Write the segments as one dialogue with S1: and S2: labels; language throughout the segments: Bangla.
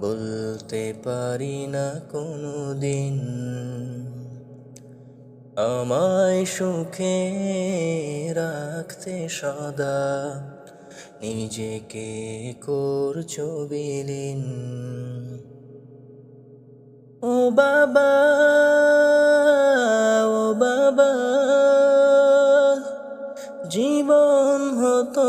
S1: বলতে পারি না কোনো দিন আমায় সুখে রাখতে সদা নিজেকে করছ বিলীন। ও বাবা ও বাবা, জীবন হতো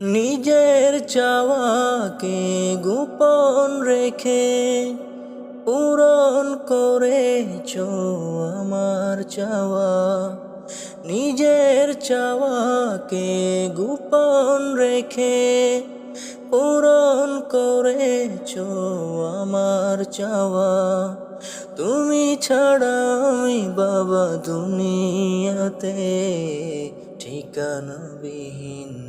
S1: নিজের চাওয়াকে গোপন রেখে পূরণ করেছ আমার চাওয়া। নিজের চাওয়াকে গোপন রেখে পূরণ করেছ আমার চাওয়া। তুমি ছাড়া আমি বাবা দুনিয়াতে ঠিকানাবিহীন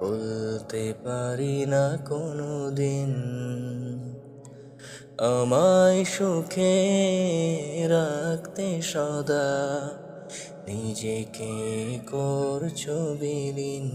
S1: বলতে পারি না কোনো দিন আমায় সুখে রাখতে সদা নিজেকে করছ বিলীন।